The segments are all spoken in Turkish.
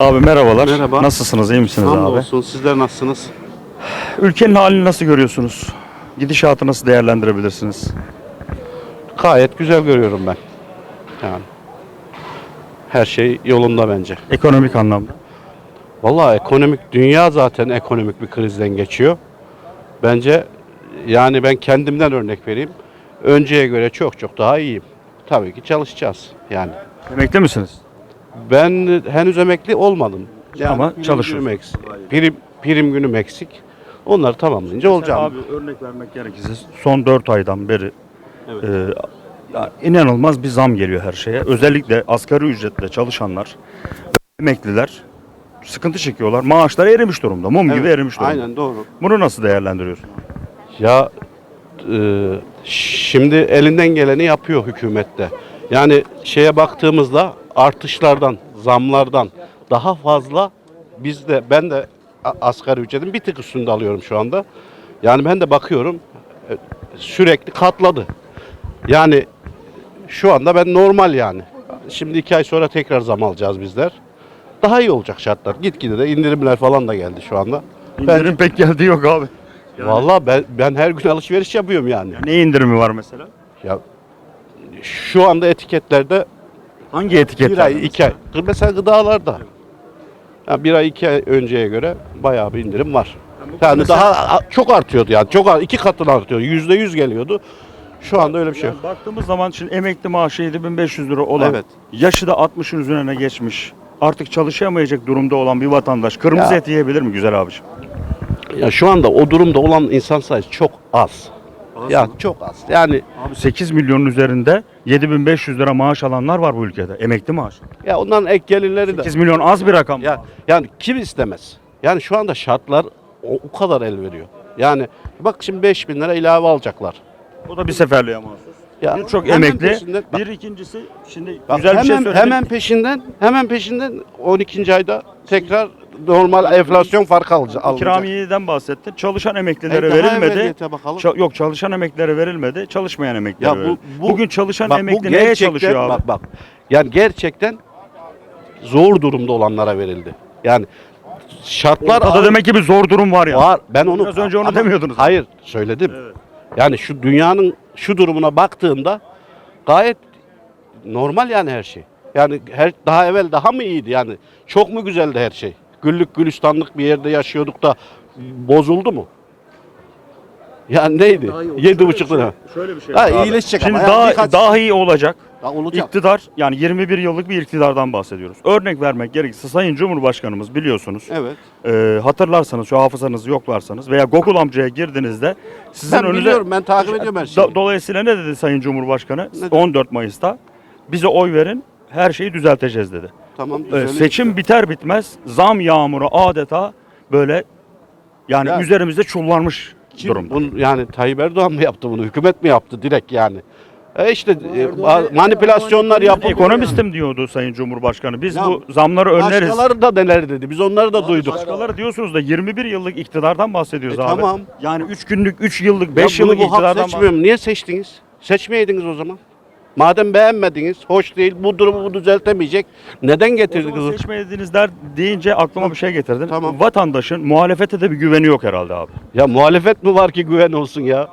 Abi merhabalar. Merhaba. Nasılsınız? iyi misiniz abi? Hamdolsun. Sizler nasılsınız? Ülkenin halini nasıl görüyorsunuz? Gidişatı nasıl değerlendirebilirsiniz? Gayet güzel görüyorum ben. Yani her şey yolunda bence. Ekonomik anlamda. Vallahi ekonomik dünya zaten ekonomik bir krizden geçiyor. Bence yani ben kendimden örnek vereyim. Önceye göre çok çok daha iyiyim. Tabii ki çalışacağız yani. Emekli misiniz? Ben henüz emekli olmadım. Ama prim çalışıyorsun. günüm eksik. Prim, prim günüm eksik. Onları tamamlayınca olacağım. Abi örnek vermek gerekirse son 4 aydan beri Evet. e, ya inanılmaz bir zam geliyor her şeye. Özellikle asgari ücretle çalışanlar, emekliler sıkıntı çekiyorlar. Maaşlar erimiş durumda. Mum gibi Evet, erimiş durumda. Aynen doğru. Bunu nasıl değerlendiriyorsun? Ya e, şimdi elinden geleni yapıyor hükümette. Yani şeye baktığımızda artışlardan, zamlardan daha fazla biz de ben de asgari ücretin bir tık üstünde alıyorum şu anda. Yani ben de bakıyorum e, sürekli katladı. Yani şu anda ben normal yani. Şimdi iki ay sonra tekrar zam alacağız bizler. Daha iyi olacak şartlar. Gitgide de indirimler falan da geldi şu anda. Ben, İndirim pek geldi yok abi. Vallahi ben, ben her gün alışveriş yapıyorum yani. Ne indirimi var mesela? Ya şu anda etiketlerde Hangi etiketler? bir ay, iki ay. Mesela gıdalarda. Ya bir ay, iki ay önceye göre bayağı bir indirim var. Yani mesela- daha çok artıyordu yani. Çok iki katına artıyordu. Yüzde yüz geliyordu. Şu anda öyle bir şey yok. Yani baktığımız zaman şimdi emekli maaşı 7500 lira olan, Evet. yaşı da 60'ın üzerine geçmiş, artık çalışamayacak durumda olan bir vatandaş kırmızı Ya. et yiyebilir mi güzel abiciğim? Ya şu anda o durumda olan insan sayısı çok az. Ya çok az. Yani Abi 8 milyonun üzerinde 7500 lira maaş alanlar var bu ülkede. Emekli maaş. ya onların ek gelirleri de 8 milyon az bir rakam. Ya yani kim istemez? Yani şu anda şartlar o, o kadar el veriyor. Yani bak şimdi 5000 lira ilave alacaklar. O da bir seferliğe mahsus. Ya Birçok hemen emekli. peşinden- bak- bir ikincisi şimdi Bak güzel hemen, bir şey söyledim. hemen peşinden hemen peşinden 12. ayda tekrar normal enflasyon farkı alacak. İkramiyeden bahsettin. Çalışan emeklilere E, daha verilmedi. evveliyete bakalım. Ça- yok çalışan emeklilere verilmedi. Çalışmayan emeklilere Ya bu- verildi. bu- Bugün çalışan Bak bu emekli neye gerçekten- çalışıyor abi? Bak bak. Yani gerçekten zor durumda olanlara verildi. Yani şartlar Ortada demek ki bir zor durum var ya. Var. Ben onu Biraz önce onu Ama demiyordunuz. Hayır, söyledim. Yani şu dünyanın şu durumuna baktığında gayet normal yani her şey. Yani her daha evvel daha mı iyiydi yani? Çok mu güzeldi her şey? Güllük gülistanlık bir yerde yaşıyorduk da bozuldu mu? Yani neydi? Yedi buçuk lira. Şöyle bir şey. Ha, abi. iyileşecek Şimdi ama yani daha, birkaç- daha iyi olacak. Ha, olacak. İktidar yani 21 yıllık bir iktidardan bahsediyoruz. Örnek vermek gerekirse Sayın Cumhurbaşkanımız biliyorsunuz. Evet. e, hatırlarsanız şu hafızanızı yoklarsanız veya Google amcaya girdiğinizde sizin Ben önünüze biliyorum, ben takip ediyorum her şeyi. Do- Dolayısıyla ne dedi Sayın Cumhurbaşkanı? Ne dedi? 14 Mayıs'ta bize oy verin her şeyi düzelteceğiz dedi. Tamam. Düzelir. seçim biter bitmez zam yağmuru adeta böyle yani Ya- üzerimizde çullanmış Kim durumda. bunu, yani Tayyip Erdoğan mı yaptı bunu? Hükümet mi yaptı direkt yani? E işte e, ba- manipülasyonlar yapıldı. Ekonomistim diyordu Sayın Cumhurbaşkanı. Biz Ya, bu zamları önleriz. Başkaları da neler dedi. Biz onları da duyduk. Başkaları diyorsunuz da 21 yıllık iktidardan bahsediyoruz E, abi. tamam. Yani 3 günlük, 3 yıllık, Ya 5 bunu yıllık iktidardan seçmiyor mu? Niye seçtiniz? Seçmeyeydiniz o zaman. Madem beğenmediniz, hoş değil, bu durumu bu düzeltemeyecek. Neden O getirdiniz? zaman o- seçmediğiniz der deyince aklıma bir şey getirdin. Tamam. Vatandaşın muhalefete de bir güveni yok herhalde abi. Ya muhalefet mi var ki güven olsun ya?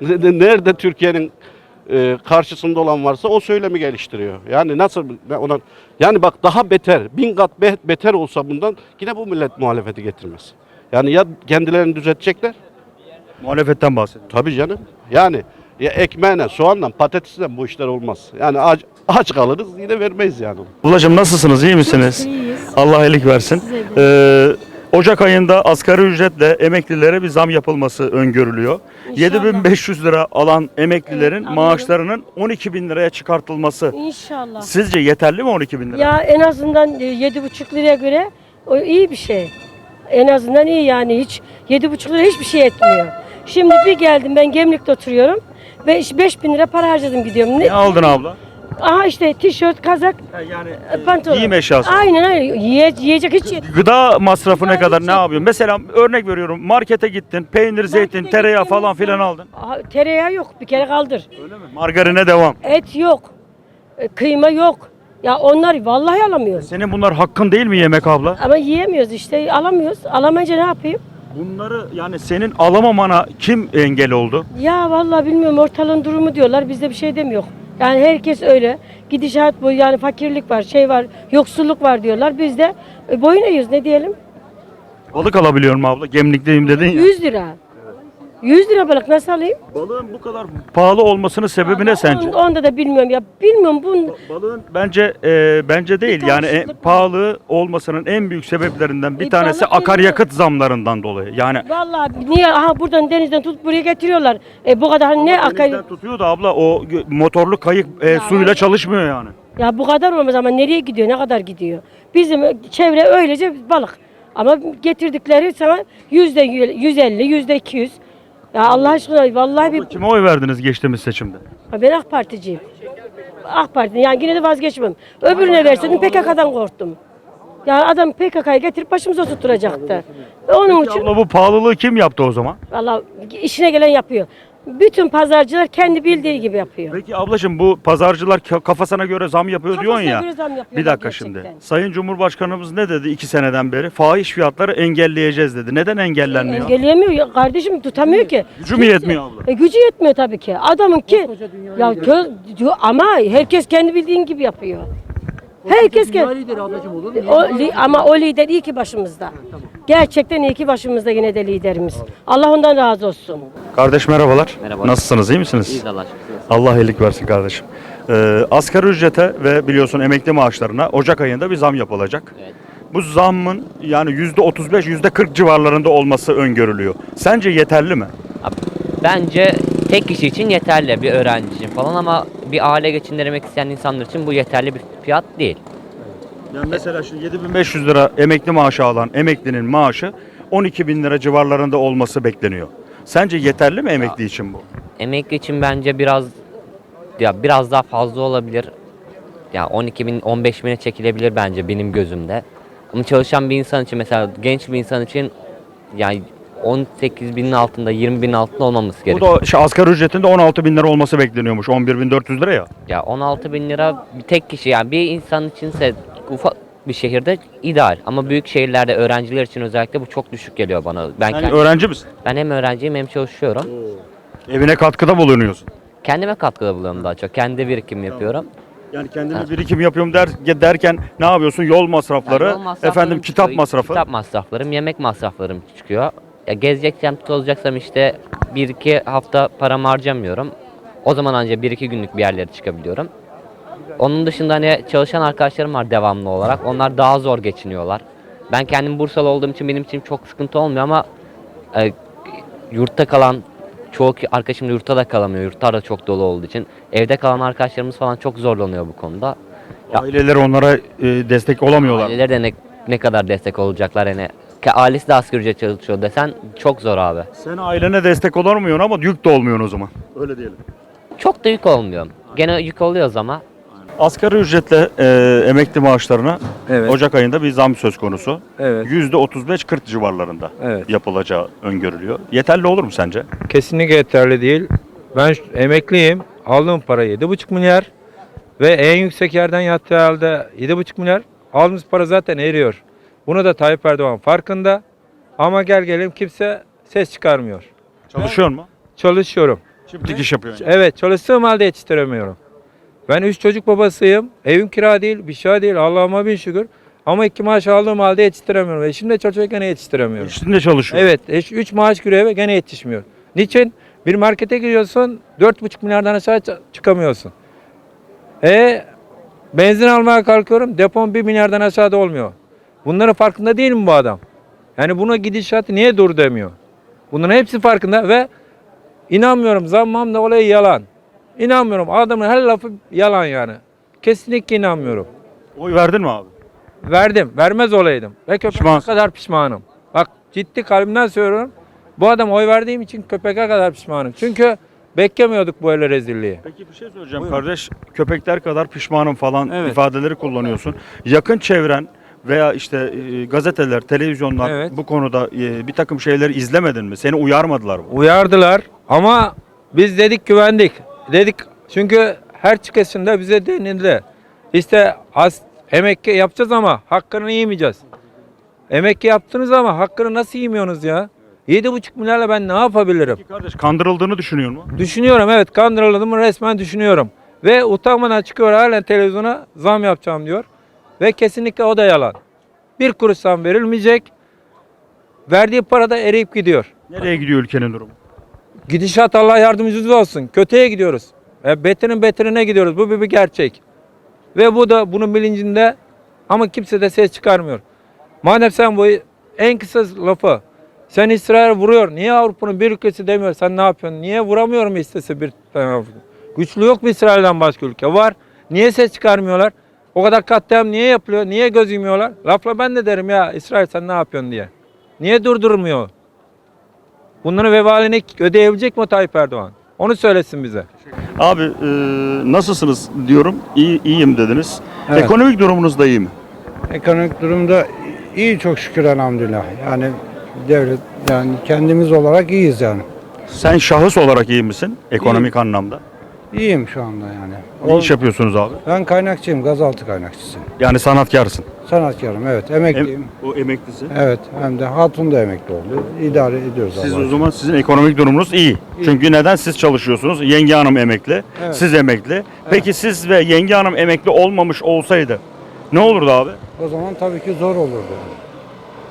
Ne- Nerede Türkiye'nin e, karşısında olan varsa o söylemi geliştiriyor. Yani nasıl ona yani bak daha beter, bin kat be- beter olsa bundan yine bu millet muhalefeti getirmez. Yani ya kendilerini düzeltecekler Muhalefetten bahsediyorum. Tabii canım. Yani ya ekmeğine, soğanla, patatesle bu işler olmaz. Yani aç, aç kalırız yine vermeyiz yani. Ablacığım nasılsınız? iyi misiniz? İyiyiz. Allah iyilik versin. Ee, Ocak ayında asgari ücretle emeklilere bir zam yapılması öngörülüyor. İnşallah. 7500 lira alan emeklilerin Evet, maaşlarının 12 bin liraya çıkartılması. İnşallah. Sizce yeterli mi 12 bin lira? Ya en azından e, yedi buçuk liraya göre o iyi bir şey. En azından iyi yani hiç yedi buçuk lira hiçbir şey etmiyor. Şimdi bir geldim ben Gemlik'te oturuyorum. Ve 5 bin lira para harcadım gidiyorum. Ne Ne? aldın abla? Aha işte tişört, kazak, Yani e, pantolon. giyim eşyası. Aynen aynen. Yiye, yiyecek hiç Gıda masrafı ne Ya kadar ne yok. yapıyorsun? Mesela örnek veriyorum markete gittin peynir, zeytin, Markete tereyağı gittiğimizde- falan filan aldın. Aha, tereyağı yok bir kere kaldır. Öyle mi? Margarine devam. Et yok. e, Kıyma yok. Ya onlar vallahi alamıyoruz. Senin bunlar hakkın değil mi yemek abla? Ama yiyemiyoruz işte alamıyoruz. Alamayınca ne yapayım? Bunları yani senin alamamana kim engel oldu? Ya vallahi bilmiyorum ortalığın durumu diyorlar. Bizde bir şey demiyor. Yani herkes öyle. Gidişat bu yani fakirlik var, şey var, yoksulluk var diyorlar. Biz de e, boyun eğiyoruz ne diyelim? Balık alabiliyorum abla. Gemlikteyim dedin ya. 100 lira. 100 lira balık nasıl alayım? Balığın bu kadar pahalı olmasının sebebi ne sence? On- Onda da bilmiyorum ya. Bilmiyorum bu Balığın bence e, bence değil. Yani e, pahalı olmasının en büyük sebeplerinden bir E, tanesi balık akaryakıt zamlarından dolayı. Yani Vallahi niye aha buradan denizden tutup buraya getiriyorlar. E bu kadar ne akar denizden tutuyor da abla o gö- motorlu kayık e, suyla çalışmıyor yani. Ya bu kadar olmaz ama nereye gidiyor? Ne kadar gidiyor? Bizim çevre öylece balık. Ama getirdikleri sana yüzde yüz elli, yüzde iki yüz. Ya Allah aşkına vallahi bir Kime oy verdiniz geçtiğimiz seçimde? ben AK Particiyim. AK Parti yani yine de vazgeçmem. Öbürüne verseydim PKK'dan korktum. Ya adam PKK'yı getirip başımıza tutturacaktı. Onun için Abla bu pahalılığı kim yaptı o zaman? vallahi işine gelen yapıyor. Bütün pazarcılar kendi bildiği gibi yapıyor. Peki ablacığım bu pazarcılar ka- kafasına göre zam yapıyor Kafasına diyorsun ya. göre zam yapıyorlar Bir dakika gerçekten. şimdi. Sayın Cumhurbaşkanımız ne dedi iki seneden beri? Fahiş fiyatları engelleyeceğiz dedi. Neden engellenmiyor? Engelleyemiyor ya kardeşim tutamıyor ki. Gücü mü yetmiyor abla? E, gücü yetmiyor tabii ki. Adamın ki ya kö, diyor ama herkes kendi bildiğin gibi yapıyor. Herkes kendi lideri ablacığım olur mu? o, li- ama o lider iyi ki başımızda. Gerçekten iyi ki başımızda yine de liderimiz. Allah ondan razı olsun. Kardeş merhabalar. Merhaba. Nasılsınız? iyi misiniz? İyiyiz Allah aşkına. Allah iyilik versin kardeşim. Ee, asgari ücrete ve biliyorsun emekli maaşlarına Ocak ayında bir zam yapılacak. Evet. Bu zammın yani yüzde 35 yüzde 40 civarlarında olması öngörülüyor. Sence yeterli mi? Abi, Bence tek kişi için yeterli bir öğrenci için falan ama bir aile geçindirmek isteyen insanlar için bu yeterli bir fiyat değil. Yani mesela şimdi 7500 lira emekli maaşı alan emeklinin maaşı 12 bin lira civarlarında olması bekleniyor. Sence yeterli mi emekli için bu? Emekli için bence biraz ya biraz daha fazla olabilir. Ya 12 bin 15 bine çekilebilir bence benim gözümde. Ama çalışan bir insan için mesela genç bir insan için yani 18 binin altında 20 binin altında olmaması Bu gerekiyor. da şey, asgari ücretinde 16 bin lira olması bekleniyormuş. 11.400 lira ya. Ya 16 bin lira bir tek kişi yani bir insan içinse ufak bir şehirde ideal ama büyük şehirlerde öğrenciler için özellikle bu çok düşük geliyor bana. Ben Yani kendim- öğrenci misin? Ben hem öğrenciyim hem çalışıyorum. Evine katkıda bulunuyorsun. Kendime katkıda bulunuyorum daha çok. Kendi birikim yapıyorum. Yani kendime birikim yapıyorum der, derken ne yapıyorsun? Yol masrafları, Yani masraflarım efendim kitap çıkıyor, masrafı. Kitap masraflarım, yemek masraflarım çıkıyor. Ya gezeceksem, tolacaksam işte bir iki hafta paramı harcamıyorum. O zaman ancak bir iki günlük bir yerlere çıkabiliyorum. Onun dışında hani çalışan arkadaşlarım var devamlı olarak. Onlar daha zor geçiniyorlar. Ben kendim Bursalı olduğum için benim için çok sıkıntı olmuyor ama e, yurtta kalan çoğu arkadaşım da yurtta da kalamıyor. Yurtlar da çok dolu olduğu için. Evde kalan arkadaşlarımız falan çok zorlanıyor bu konuda. Aileleri onlara e, destek olamıyorlar. Aileler de ne, ne kadar destek olacaklar hani. Ki ailesi de asgari ücret çalışıyor desen çok zor abi. Sen ailene destek olamıyorsun ama yük de olmuyorsun o zaman. Öyle diyelim. Çok da yük olmuyor. Gene yük oluyoruz ama Asgari ücretle e, emekli maaşlarına Evet. Ocak ayında bir zam söz konusu. Evet. %35-40 civarlarında Evet. yapılacağı öngörülüyor. Yeterli olur mu sence? Kesinlikle yeterli değil. Ben ş- emekliyim. Aldığım para 7,5 milyar. Ve en yüksek yerden yattığı halde 7,5 milyar. Aldığımız para zaten eriyor. Bunu da Tayyip Erdoğan farkında. Ama gel gelelim kimse ses çıkarmıyor. Çalışıyor mu? Çalışıyorum. Çiftlik iş yapıyorsun. yani. Evet çalıştığım halde yetiştiremiyorum. Ben üç çocuk babasıyım. Evim kira değil, bir şey değil. Allah'ıma bin şükür. Ama iki maaş aldığım halde yetiştiremiyorum. Eşim de çalışırken yetiştiremiyorum. Eşin de çalışıyor. Evet, 3 maaş göreve gene yetişmiyor. Niçin? Bir markete giriyorsun, 4,5 milyardan aşağı çıkamıyorsun. E benzin almaya kalkıyorum, depom 1 milyardan aşağıda olmuyor. Bunların farkında değil mi bu adam? Yani buna gidişat niye dur demiyor? Bunların hepsi farkında ve inanmıyorum zammam da olayı yalan. İnanmıyorum adamın her lafı yalan yani. Kesinlikle inanmıyorum. Oy verdin mi abi? Verdim. Vermez olaydım. Ve köpeğe Pişmansın. kadar pişmanım. Bak ciddi kalbimden söylüyorum. Bu adam oy verdiğim için köpeğe kadar pişmanım. Çünkü beklemiyorduk böyle rezilliği. Peki bir şey söyleyeceğim kardeş. Köpekler kadar pişmanım falan Evet. ifadeleri kullanıyorsun. Yakın çevren veya işte e, gazeteler, televizyonlar Evet. bu konuda e, bir takım şeyleri izlemedin mi? Seni uyarmadılar mı? Uyardılar ama biz dedik güvendik. Dedik çünkü her çıkışında bize denildi. İşte az emekli yapacağız ama hakkını yemeyeceğiz. Emekli yaptınız ama hakkını nasıl yemiyorsunuz ya? 7,5 milyarla ben ne yapabilirim? Peki kardeş kandırıldığını düşünüyor mu? Düşünüyorum evet kandırıldığımı resmen düşünüyorum. Ve utanmadan çıkıyor halen televizyona zam yapacağım diyor. Ve kesinlikle o da yalan. Bir kuruş zam verilmeyecek. Verdiği para da eriyip gidiyor. Nereye gidiyor ülkenin durumu? Gidişat Allah yardımcımız olsun. Kötüye gidiyoruz. E, beterin beterine gidiyoruz. Bu bir, bir gerçek. Ve bu da bunun bilincinde ama kimse de ses çıkarmıyor. Madem sen bu en kısa lafı sen İsrail vuruyor. Niye Avrupa'nın bir ülkesi demiyor? Sen ne yapıyorsun? Niye vuramıyor mu istese bir tane Güçlü yok mu İsrail'den başka ülke? Var. Niye ses çıkarmıyorlar? O kadar katliam niye yapılıyor? Niye göz yumuyorlar? Lafla ben de derim ya İsrail sen ne yapıyorsun diye. Niye durdurmuyor? Bunların vebalini ödeyebilecek mi Tayyip Erdoğan? Onu söylesin bize. Abi e, nasılsınız diyorum. İyi, iyiyim dediniz. Evet. Ekonomik durumunuz da iyi mi? Ekonomik durumda iyi çok şükür elhamdülillah. Yani devlet yani kendimiz olarak iyiyiz yani. Sen şahıs olarak iyi misin? Ekonomik anlamda. İyiyim şu anda yani. Ne O- iş yapıyorsunuz abi? ben kaynakçıyım, gazaltı kaynakçısıyım. Yani sanatkarsın. Sanatkarım evet, Em- emekliyim. o emeklisin. Evet, hem de hatun da emekli oldu. İdare ediyoruz Siz Allah'a o zaman sizin ekonomik durumunuz iyi. Çünkü neden siz çalışıyorsunuz? Yenge hanım emekli, Evet. siz emekli. Peki siz ve yenge hanım emekli olmamış olsaydı ne olurdu abi? O zaman tabii ki zor olurdu.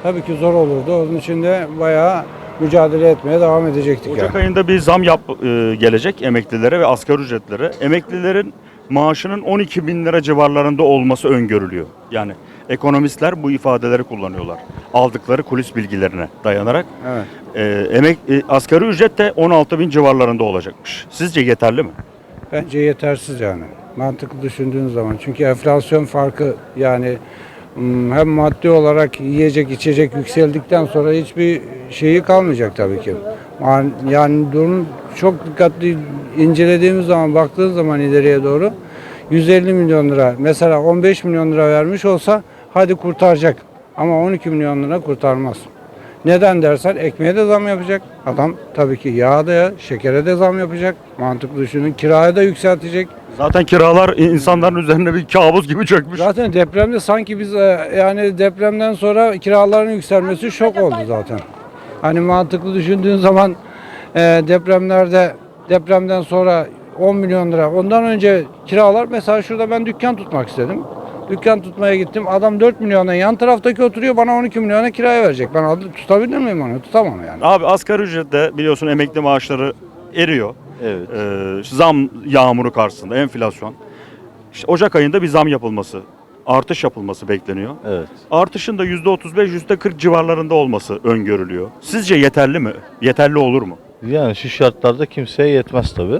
Tabii ki zor olurdu. Onun için de bayağı mücadele etmeye devam edecektik Ocak yani. ayında bir zam yap e, gelecek emeklilere ve asgari ücretlere. Emeklilerin maaşının 12 bin lira civarlarında olması öngörülüyor. Yani ekonomistler bu ifadeleri kullanıyorlar. Aldıkları kulis bilgilerine dayanarak. Evet. E, emek e, asgari ücret de 16 bin civarlarında olacakmış. Sizce yeterli mi? Bence yetersiz yani. Mantıklı düşündüğün zaman. Çünkü enflasyon farkı yani hem maddi olarak yiyecek içecek yükseldikten sonra hiçbir şeyi kalmayacak tabii ki. Yani- Yani durum çok dikkatli incelediğimiz zaman baktığın zaman ileriye doğru 150 milyon lira mesela 15 milyon lira vermiş olsa hadi kurtaracak ama 12 milyon lira kurtarmaz. Neden dersen ekmeğe de zam yapacak. Adam tabii ki yağa da şekere de zam yapacak. Mantıklı düşünün. Kiraya da yükseltecek. Zaten kiralar insanların üzerine bir kabus gibi çökmüş. Zaten depremde sanki biz e, yani depremden sonra kiraların yükselmesi şok oldu zaten. Hani mantıklı düşündüğün zaman e, depremlerde depremden sonra 10 milyon lira. Ondan önce kiralar mesela şurada ben dükkan tutmak istedim. Dükkan tutmaya gittim. Adam 4 milyona yan taraftaki oturuyor bana 12 milyona kiraya verecek. Ben adı- tutabilir miyim onu? Tutamam yani. Abi asgari ücrette biliyorsun emekli maaşları eriyor. Evet. Ee, zam yağmuru karşısında enflasyon. İşte Ocak ayında bir zam yapılması, artış yapılması bekleniyor. Evet. Artışın da %35, %40 civarlarında olması öngörülüyor. Sizce yeterli mi? Yeterli olur mu? Yani şu şartlarda kimseye yetmez tabi.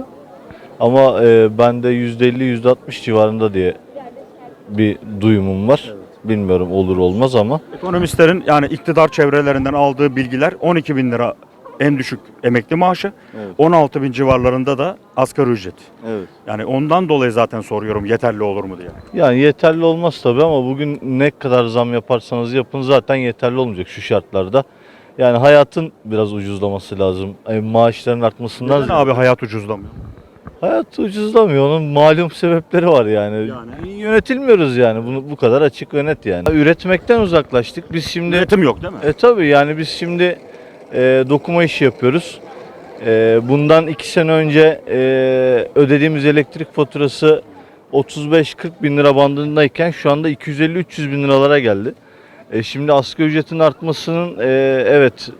Ama e, ben de %50 %60 civarında diye bir duyumum var. Bilmiyorum olur olmaz ama Ekonomistlerin yani iktidar çevrelerinden aldığı bilgiler 12 bin lira en düşük emekli maaşı, Evet. 16 bin civarlarında da asgari ücret. evet. Yani ondan dolayı zaten soruyorum yeterli olur mu diye. Yani yeterli olmaz tabi ama bugün ne kadar zam yaparsanız yapın zaten yeterli olmayacak şu şartlarda. Yani hayatın biraz ucuzlaması lazım. Yani maaşların artmasından Neden abi hayat ucuzlamıyor? Hayat ucuzlamıyor. Onun malum sebepleri var yani. Yani? Yönetilmiyoruz yani. Bunu bu kadar açık ve net yani. Üretmekten uzaklaştık. Biz şimdi Üretim yok değil mi? E tabi yani biz şimdi e, dokuma işi yapıyoruz. E, bundan iki sene önce e, ödediğimiz elektrik faturası 35-40 bin lira bandındayken şu anda 250-300 bin liralara geldi. E, şimdi asgari ücretin artmasının e, evet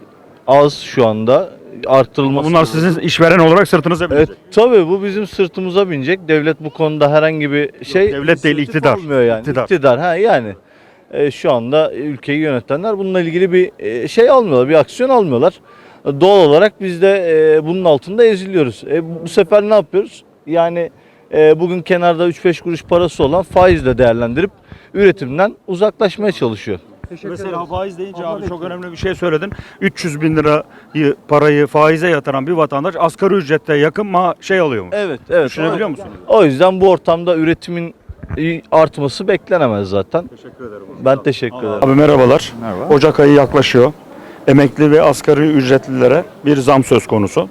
az şu anda arttırılması. Bunlar sizin işveren olarak sırtınıza Evet binecek. tabii bu bizim sırtımıza binecek. Devlet bu konuda herhangi bir şey devlet değil, iktidar. almıyor yani. İktidar. İktidar. ha yani. E, şu anda ülkeyi yönetenler bununla ilgili bir e, şey almıyorlar, bir aksiyon almıyorlar. E, Doğal olarak biz de e, bunun altında eziliyoruz. E, bu sefer ne yapıyoruz? Yani e, bugün kenarda 3-5 kuruş parası olan faizle değerlendirip üretimden uzaklaşmaya çalışıyor. Mesela faiz deyince abi çok önemli bir şey söyledin. 300 bin lirayı parayı faize yatıran bir vatandaş asgari ücrette yakın ma şey alıyor mu? Evet, evet. Düşünebiliyor musun? O yüzden bu ortamda üretimin e, artması beklenemez zaten. Teşekkür ederim. Ben teşekkür ederim. Abi merhabalar. Ocak ayı yaklaşıyor. Emekli ve asgari ücretlilere bir zam söz konusu.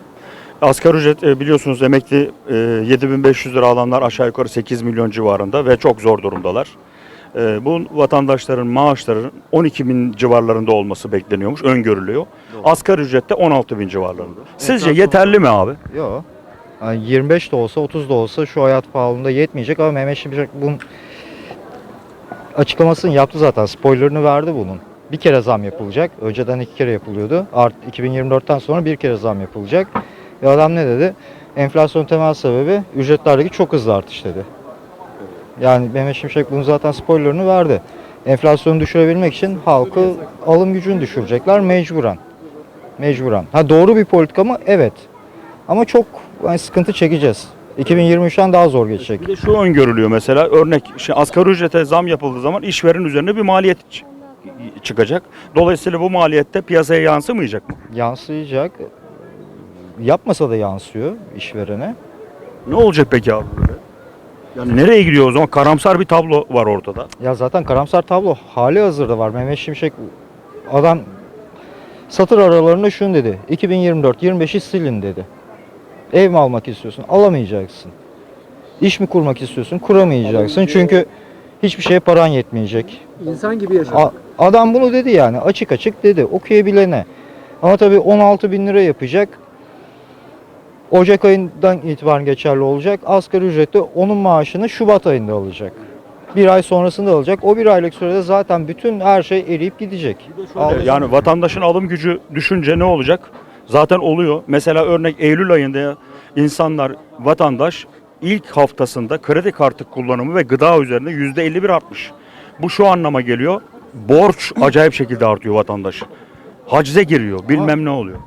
Asgari ücret e, biliyorsunuz emekli e, 7500 lira alanlar aşağı yukarı 8 milyon civarında ve çok zor durumdalar. E, Bu vatandaşların maaşlarının 12 bin civarlarında olması bekleniyormuş, öngörülüyor. Asgari ücrette 16 bin civarlarında. Sizce yeterli mi abi? Yok. Yani 25 de olsa 30 da olsa şu hayat pahalılığında yetmeyecek ama Mehmet Şimşek bunun açıklamasını yaptı zaten. Spoilerını verdi bunun. Bir kere zam yapılacak. Önceden iki kere yapılıyordu. Art 2024'ten sonra bir kere zam yapılacak. Ve adam ne dedi? Enflasyon temel sebebi ücretlerdeki çok hızlı artış dedi. Yani Mehmet Şimşek bunun zaten spoilerını verdi. Enflasyonu düşürebilmek için halkı alım gücünü düşürecekler mecburen. Mecburen. Ha doğru bir politika mı? Evet. Ama çok yani sıkıntı çekeceğiz. 2023'ten daha zor geçecek. Bir de şu öngörülüyor mesela örnek şimdi asgari ücrete zam yapıldığı zaman işveren üzerine bir maliyet çıkacak. Dolayısıyla bu maliyette piyasaya yansımayacak mı? Yansıyacak. Yapmasa da yansıyor işverene. Ne olacak peki abi böyle? Yani nereye gidiyor o zaman? Karamsar bir tablo var ortada. Ya zaten karamsar tablo hali hazırda var. Mehmet Şimşek adam satır aralarında şunu dedi. 2024-25'i silin dedi. Ev mi almak istiyorsun? Alamayacaksın. İş mi kurmak istiyorsun? Kuramayacaksın. Çünkü hiçbir şeye paran yetmeyecek. İnsan gibi yaşamak. A- adam bunu dedi yani açık açık dedi okuyabilene. Ama tabii 16 bin lira yapacak. Ocak ayından itibaren geçerli olacak. Asgari ücrette onun maaşını Şubat ayında alacak. Bir ay sonrasında alacak. O bir aylık sürede zaten bütün her şey eriyip gidecek. Al- Yani vatandaşın alım gücü düşünce ne olacak? Zaten oluyor. Mesela örnek Eylül ayında insanlar, vatandaş ilk haftasında kredi kartı kullanımı ve gıda üzerinde %51 artmış. Bu şu anlama geliyor. Borç acayip şekilde artıyor vatandaş. Hacize giriyor. Bilmem ne oluyor.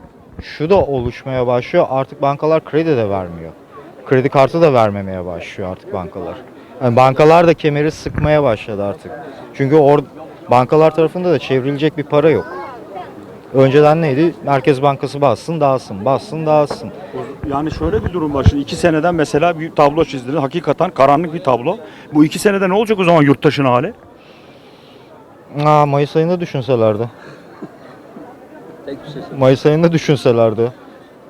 Şu da oluşmaya başlıyor. Artık bankalar kredi de vermiyor. Kredi kartı da vermemeye başlıyor artık bankalar. Yani bankalar da kemeri sıkmaya başladı artık. Çünkü or bankalar tarafında da çevrilecek bir para yok. Önceden neydi? Merkez Bankası bassın dağılsın, bassın dağılsın. Yani şöyle bir durum var. Şimdi iki seneden mesela bir tablo çizdiler. Hakikaten karanlık bir tablo. Bu iki senede ne olacak o zaman yurttaşın hali? Aa, Mayıs ayında düşünselerdi. Mayıs ayında düşünselerdi.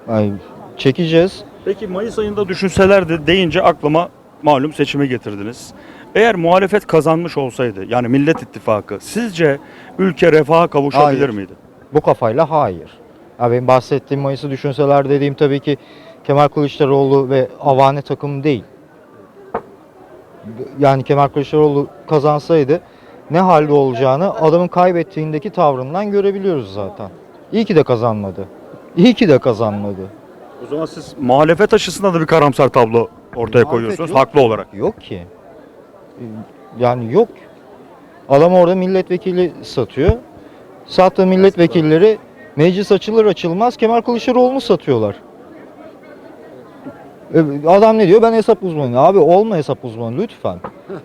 Yani çekeceğiz. Peki Mayıs ayında düşünselerdi deyince aklıma malum seçimi getirdiniz. Eğer muhalefet kazanmış olsaydı yani Millet İttifakı sizce ülke refaha kavuşabilir Hayır. miydi? Bu kafayla hayır. Ya benim bahsettiğim Mayıs'ı düşünseler dediğim tabii ki Kemal Kılıçdaroğlu ve Avane takım değil. Yani Kemal Kılıçdaroğlu kazansaydı ne halde olacağını adamın kaybettiğindeki tavrından görebiliyoruz zaten. İyi ki de kazanmadı. İyi ki de kazanmadı. O zaman siz muhalefet açısından da bir karamsar tablo ortaya Muhalefet koyuyorsunuz yok. haklı olarak. Yok ki. Yani yok. Adam orada milletvekili satıyor. Sattığı milletvekilleri meclis açılır açılmaz Kemal Kılıçdaroğlu'nu satıyorlar. E, Adam ne diyor? Ben hesap uzmanıyım. Abi olma hesap uzmanı lütfen.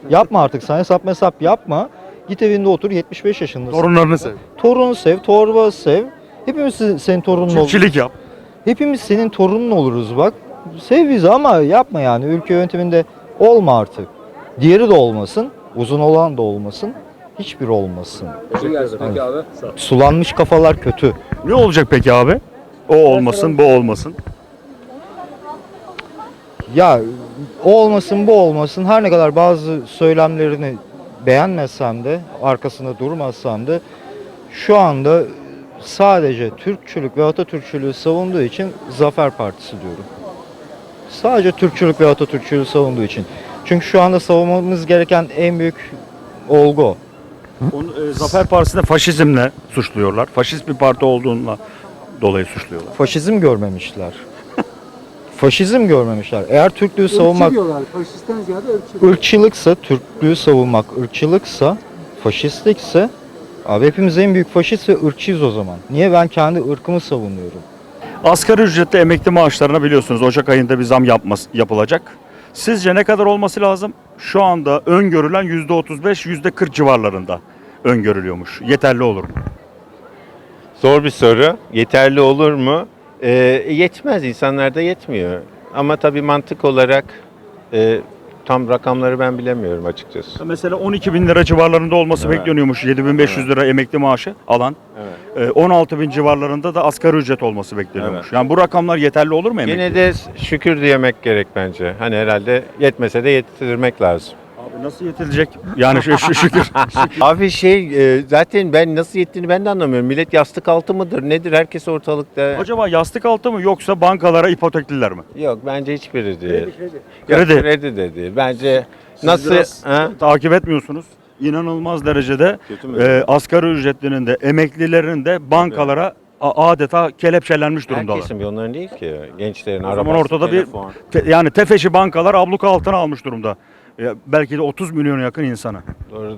yapma artık sen hesap hesap yapma. Git evinde otur 75 yaşındasın. Torunlarını sev. Torunu sev, torba sev. Hepimiz se- senin torunun oluruz. Çiftçilik yap. Hepimiz senin torunun oluruz bak. Sev bizi ama yapma yani. Ülke yönetiminde olma artık. Diğeri de olmasın. Uzun olan da olmasın. Hiçbir olmasın. Peki abi. Sulanmış kafalar kötü. Ne olacak peki abi? O olmasın, bu olmasın. Ya o olmasın bu olmasın her ne kadar bazı söylemlerini beğenmesem de arkasında durmazsam da şu anda sadece Türkçülük ve Atatürkçülüğü savunduğu için Zafer Partisi diyorum. Sadece Türkçülük ve Atatürkçülüğü savunduğu için. Çünkü şu anda savunmamız gereken en büyük olgu o. Onu, e, Zafer Partisi'nde faşizmle suçluyorlar. Faşist bir parti olduğunla dolayı suçluyorlar. Faşizm görmemişler. Faşizm görmemişler. Eğer Türklüğü savunmak diyorlar. Faşistten ziyade ırkçı. ırkçılıksa, Türklüğü savunmak ırkçılıksa, faşistlikse abi hepimiz en büyük faşist ve ırkçıyız o zaman. Niye ben kendi ırkımı savunuyorum? Asgari ücretli emekli maaşlarına biliyorsunuz Ocak ayında bir zam yapması, yapılacak. Sizce ne kadar olması lazım? Şu anda öngörülen %35, %40 civarlarında öngörülüyormuş. Yeterli olur mu? Zor bir soru. Yeterli olur mu? Ee, yetmez. İnsanlarda yetmiyor. Ama tabii mantık olarak e, tam rakamları ben bilemiyorum açıkçası. Mesela 12 bin lira civarlarında olması Evet. bekleniyormuş. 7500 lira emekli maaşı alan. Evet. Ee, 16 bin civarlarında da asgari ücret olması bekleniyormuş. Evet. Yani bu rakamlar yeterli olur mu emekli? Yine de şükür diyemek gerek bence. Hani herhalde yetmese de yettirmek lazım. Nasıl yetilecek? Yani şu, şu şükür. Abi şey e, zaten ben nasıl yettiğini ben de anlamıyorum. Millet yastık altı mıdır nedir herkes ortalıkta. Acaba yastık altı mı yoksa bankalara ipotekliler mi? Yok bence hiçbiri değil. Yok, Kredi. kredi de değil. Bence nasıl biraz ha? Takip etmiyorsunuz. İnanılmaz derecede Kötü mü? e, asgari ücretlinin de emeklilerin de bankalara a- adeta kelepçelenmiş durumdalar. Herkesin bir onların değil ki. Gençlerin O arabası, zaman ortada bir telefon. te- yani tefeşi bankalar abluka altına almış durumda. Belki de 30 milyona yakın insanı. Doğru